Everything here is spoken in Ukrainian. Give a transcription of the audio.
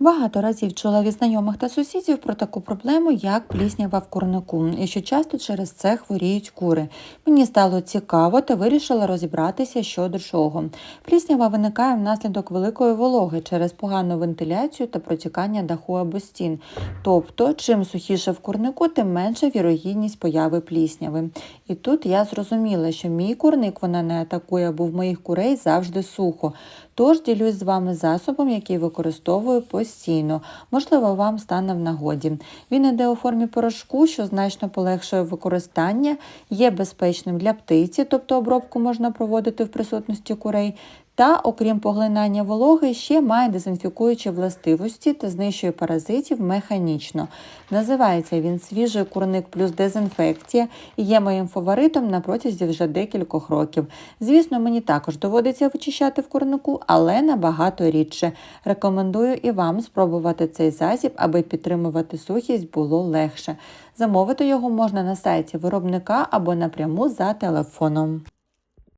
Багато разів чула від знайомих та сусідів про таку проблему, як пліснява в курнику, і що часто через це хворіють кури. Мені стало цікаво та вирішила розібратися, що до чого. Пліснява виникає внаслідок великої вологи через погану вентиляцію та протікання даху або стін. Тобто, чим сухіше в курнику, тим менша вірогідність появи плісняви. І тут я зрозуміла, що мій курник вона не атакує, бо в моїх курей завжди сухо. Тож ділюсь з вами засобом, який використовую постійно. Можливо, вам стане в нагоді. Він іде у формі порошку, що значно полегшує використання, є безпечним для птиці, тобто обробку можна проводити в присутності курей. Та, окрім поглинання вологи, ще має дезінфікуючі властивості та знищує паразитів механічно. Називається він свіжий курник плюс дезінфекція і є моїм фаворитом на протязі вже декількох років. Звісно, мені також доводиться вичищати в курнику, але набагато рідше. Рекомендую і вам спробувати цей засіб, аби підтримувати сухість було легше. Замовити його можна на сайті виробника або напряму за телефоном.